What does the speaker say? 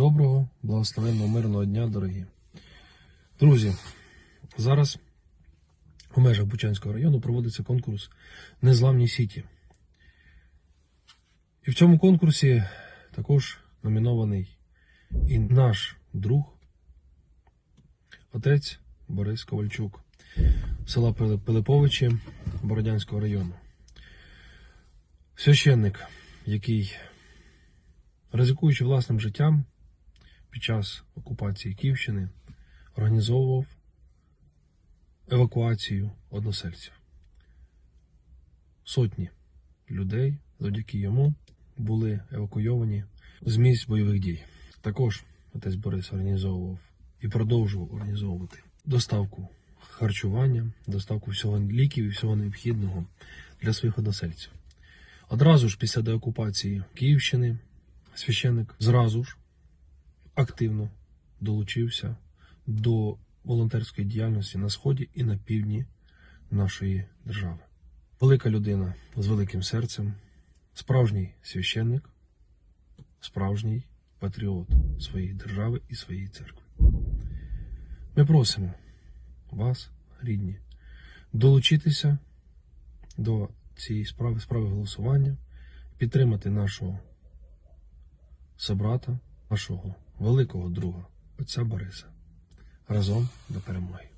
Доброго, благословенного, мирного дня, дорогі. Друзі, зараз у межах Бучанського району проводиться конкурс Незламні сіті. І в цьому конкурсі також номінований і наш друг, отець Борис Ковальчук, села Пилиповичі Бородянського району. Священник, який, ризикуючи власним життям, під час окупації Київщини організовував евакуацію односельців. Сотні людей завдяки йому були евакуйовані з місць бойових дій. Також отець Борис організовував і продовжував організовувати доставку харчування, доставку всього ліків і всього необхідного для своїх односельців. Одразу ж після деокупації Київщини священник зразу ж активно долучився до волонтерської діяльності на сході і на півдні нашої держави. Велика людина з великим серцем, справжній священник, справжній патріот своєї держави і своєї церкви. Ми просимо вас, рідні, долучитися до цієї справи, справи голосування, підтримати нашого собрата, нашого великого друга, отця Бориса. Разом до перемоги.